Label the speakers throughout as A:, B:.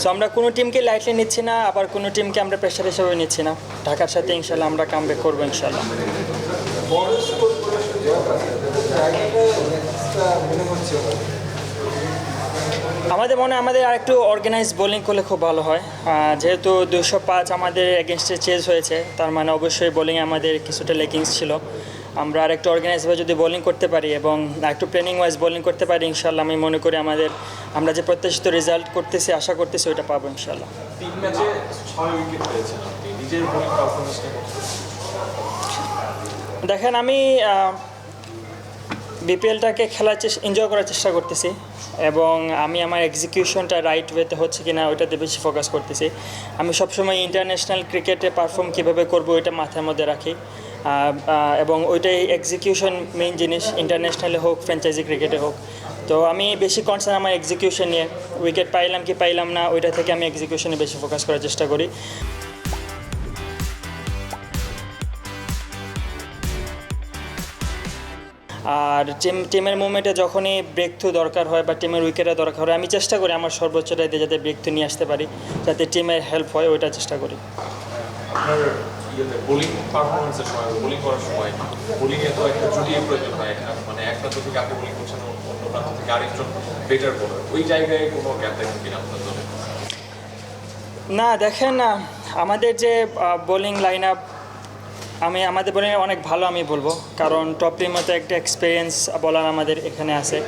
A: So আমরা কোনো টিমকে লাইটলি নিচ্ছি না, আবার কোনো টিমকে আমরা প্রেশার হিসেবে নিচ্ছি না। ঢাকার সাথে ইনশাল্লাহ আমরা কামব্যাক করব ইনশাল্লাহ। আমাদের মনে হয় আমাদের আরেকটু অর্গানাইজ বোলিং করলে খুব ভালো হয়। যেহেতু দুশো পাঁচ আমাদের এগেনস্টে চেঞ্জ হয়েছে, তার মানে অবশ্যই বোলিংয়ে আমাদের কিছুটা লেকিংস ছিল। আমরা আরেকটু অর্গানাইজভাবে যদি বোলিং করতে পারি এবং একটু প্ল্যানিং ওয়াইজ বোলিং করতে পারি ইনশাল্লাহ আমি মনে করি আমাদের আমরা যে প্রত্যাশিত রেজাল্ট করতেছি আশা করতেছি ওইটা পাবো ইনশাল্লাহ
B: তিন ম্যাচে ছয় উইকেট পেয়েছেন আপনি নিজের বোলিং
A: দেখেন আমি বিপিএলটাকে খেলার চেষ্টা এনজয় করার চেষ্টা করতেছি এবং আমি আমার এক্সিকিউশনটা রাইট ওয়েতে হচ্ছে কি না ওইটাতে বেশি ফোকাস করতেছি। আমি সবসময় ইন্টারন্যাশনাল ক্রিকেটে পারফর্ম কীভাবে করব এটা মাথার মধ্যে রাখি। এবং ওইটাই এক্সিকিউশন মেইন জিনিস ইন্টারন্যাশনালে হোক ফ্র্যাঞ্চাইজি ক্রিকেটে হোক। তো আমি বেশি কনসার্ন আমার এক্সিকিউশন নিয়ে। উইকেট পাইলাম কি পাইলাম না, ওইটা থেকে আমি এক্সিকিউশনে বেশি ফোকাস করার চেষ্টা করি। আর টিম টিমের মুভমেন্টে যখনই ব্রেক থ্রু দরকার হয় বা টিমের উইকেটে দরকার হয়, আমি চেষ্টা করি আমার সর্বোচ্চটা দিয়ে যাতে ব্রেক থ্রু নিয়ে আসতে পারি, যাতে টিমের হেল্প হয় ওইটা চেষ্টা করি।
B: ইয়েতে বোলিং পারফরমেন্সের সময় বোলিং করার সময় বোলিংয়ে তো একটা জুটিয়ে প্রয়োজন হয় মানে থেকে আপনি বোলিং করছেন অন্য প্রান্ত থেকে আরেকজন বেটার বোলার ওই জায়গায় কোনো দেখেন কিনা আপনার
A: না, দেখেন না, আমাদের যে বোলিং লাইন আপ আমি, আমাদের বোলিং অনেক ভালো আমি বলব, কারণ টপলির মতো একটা এক্সপিরিয়েন্স বলার আমাদের এখানে আছে।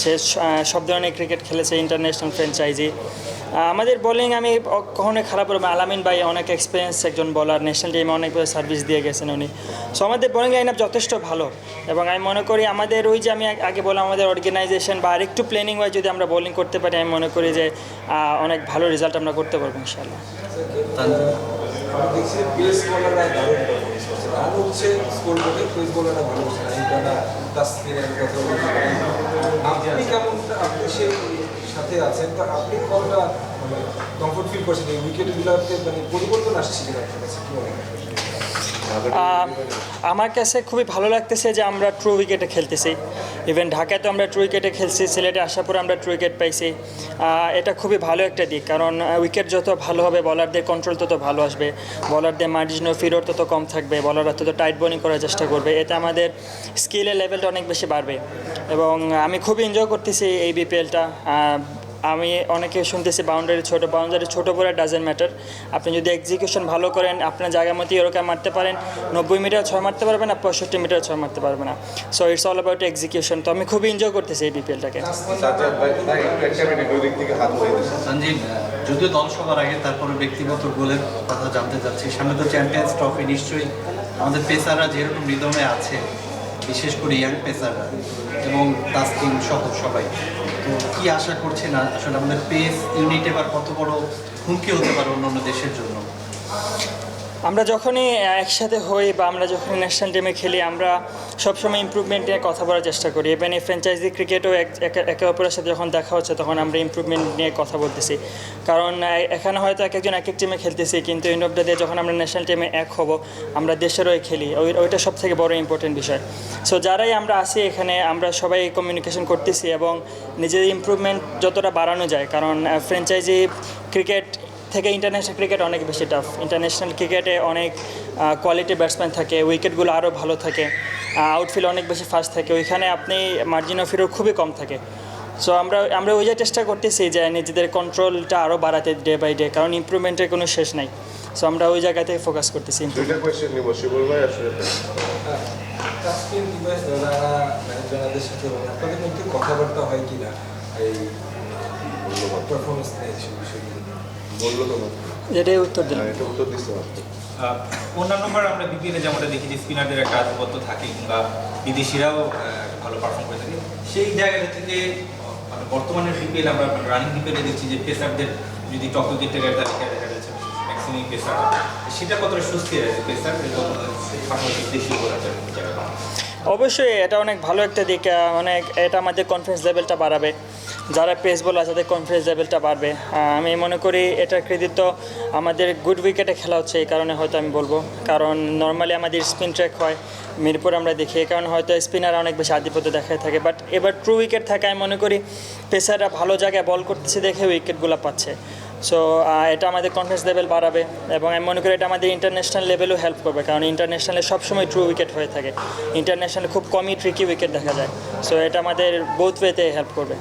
A: সে সব ধরনের ক্রিকেট খেলেছে ইন্টারন্যাশনাল ফ্র্যাঞ্চাইজি আমাদের বোলিং আমি কখনোই খারাপ না। আলামিন ভাই অনেক এক্সপিরিয়েন্স একজন বলার ন্যাশনাল টিমে অনেকভাবে সার্ভিস দিয়ে গেছেন উনি। সো আমাদের বোলিং লাইন আপ যথেষ্ট ভালো। এবং আমি মনে করি আমাদের ওই যে আমি আগে বললাম, আমাদের অর্গানাইজেশন বা আরেকটু প্ল্যানিং ওয়াইজ যদি আমরা বোলিং করতে পারি, আমি মনে করি যে অনেক ভালো রেজাল্ট আমরা করতে পারব ইনশাল্লাহ
C: আপনি কেমন সাথে আছেন। তো আপনি কতটা মানে কমফোর্ট ফিল করছেন? এই উইকেটগুলোতে মানে পরিবর্তন আসছে কিনা কি মনে হয়?
A: আমার কাছে খুবই ভালো লাগতেছে যে আমরা ট্রু উইকেটে খেলতেছি। ইভেন ঢাকায় তো আমরা ট্রু উইকেটে খেলছি, সিলেটে আসার পর আমরা ট্রু উইকেট পাইছি। এটা খুবই ভালো একটা দিক, কারণ উইকেট যত ভালো হবে বলারদের কন্ট্রোল তত ভালো আসবে। বলারদের মার্জিনও ফিরোর তত কম থাকবে বলাররা তত টাইট বোলিং করার চেষ্টা করবে। এতে আমাদের স্কিলের লেভেলটা অনেক বেশি বাড়বে। এবং আমি খুবই এনজয় করতেছি এই বিপিএলটা আমি অনেকে শুনতেছি বাউন্ডারি ছোট বাউন্ডারি ছোট বলে ডাজেন্ট ম্যাটার আপনি যদি এক্সিকিউশন ভালো করেন আপনার জায়গা মতো এরকম মারতে পারেন নব্বই মিটার ছয় মারতে পারবেন না পঁয়ষট্টি মিটার ছয় মারতে পারবে না। So it's all about execution তো আমি খুবই এনজয় করতেছি এই বিপিএলটাকে
D: সঞ্জীব যদিও দল সবার আগে তারপরে ব্যক্তিগত গোলের কথা জানতে চাচ্ছি। সামনে তো চ্যাম্পিয়ন্স ট্রফি নিশ্চয়ই আমাদের পেসাররা যেরকম রিদমে আছে বিশেষ করে ইয়াং পেসাররা এবং তাস্কিন সহ সবাই। তো কি আশা করছে না আসলে আমাদের পেস ইউনিট এবার কত বড় হুমকি হতে পারে অন্য দেশের জন্য?
A: আমরা যখনই একসাথে হই বা আমরা যখন ন্যাশনাল টিমে খেলি, আমরা সবসময় ইমপ্রুভমেন্ট নিয়ে কথা বলার চেষ্টা করি। ইভেন এই ফ্র্যাঞ্চাইজি ক্রিকেটও এক- অপরের সাথে যখন দেখা হচ্ছে, তখন আমরা ইমপ্রুভমেন্ট নিয়ে কথা বলতেছি। কারণ এখানে হয়তো এক একজন এক এক টিমে খেলতেছি, কিন্তু ইন অফ দ্য ডে যখন আমরা ন্যাশনাল টিমে এক হব, আমরা দেশের হয়ে খেলি। ওই, ওইটা সব থেকে বড় ইম্পর্টেন্ট বিষয়। সো যারাই আমরা আসি এখানে, আমরা সবাই কমিউনিকেশন করতেছি এবং নিজের ইমপ্রুভমেন্ট যতটা বাড়ানো যায়, কারণ ফ্র্যাঞ্চাইজি ক্রিকেট থেকে ইন্টারন্যাশনাল ক্রিকেট অনেক বেশি টাফ ইন্টারন্যাশনাল ক্রিকেটে অনেক কোয়ালিটি ব্যাটসম্যান থাকে উইকেটগুলো আরও ভালো থাকে আউটফিল্ড অনেক বেশি ফাস্ট থাকে ওইখানে আপনি মার্জিন অফ এরর খুবই কম থাকে। সো আমরা আমরা ওই যে চেষ্টা করতেছি যে নিজেদের কন্ট্রোলটা আরও বাড়াতে ডে বাই ডে কারণ ইমপ্রুভমেন্টের কোনো শেষ নাই। সো আমরা ওই জায়গাতে ফোকাস করতেছি।
C: কথাবার্তা হয় কিনা? এই পারফরমেন্স বিষয়গুলো
A: এটাই উত্তর দিলাম।
E: এটা উত্তর দিতে পারতো
F: আহ, আমরা বিপিএলে যেমনটা দেখি যে স্পিনারদের একটা আধিপত্য থাকে কিংবা বিদেশিরাও ভালো পারফর্ম করে থাকে। সেই জায়গাটা থেকে মানে বর্তমানের বিপিএল আমরা রানিং বিপিএলে দেখছি যে পেসারদের যদি টপ উইকেটের তালিকা দেখা যাচ্ছে ম্যাক্সিমাম পেসার সেটা কতটা সুস্থ আছে পেসার এবং পাশাপাশি দেশি বোলারদের জায়গাটা
A: অবশ্যই এটা অনেক ভালো একটা দিক অনেক এটা আমাদের কনফিডেন্স লেভেলটা বাড়াবে। যারা পেস বল আছে, তাদের কনফিডেন্স লেভেলটা বাড়বে। আমি মনে করি এটার কৃতিত্ব আমাদের গুড উইকেটে খেলা হচ্ছে, এই কারণে হয়তো আমি বলব। কারণ নর্মালি আমাদের স্পিন ট্র্যাক হয়, মিরপুর আমরা দেখি, এই কারণে হয়তো স্পিনার অনেক বেশি আধিপত্য দেখায় থাকে। বাট এবার ট্রু উইকেট থাকে আমি মনে করি, পেসাররা ভালো জায়গায় বল করতেছে দেখে উইকেটগুলো পাচ্ছে। সো এটা আমাদের কনফিডেন্স লেভেল বাড়াবে এবং আমি মনে করি এটা আমাদের ইন্টারন্যাশনাল লেভেলও হেল্প করবে কারণ ইন্টারন্যাশনালে সবসময় ট্রু উইকেট হয়ে থাকে। ইন্টারন্যাশনালে খুব কমই ট্রিকি উইকেট দেখা যায়। সো এটা আমাদের বোথ ওয়েতে হেল্প করবে।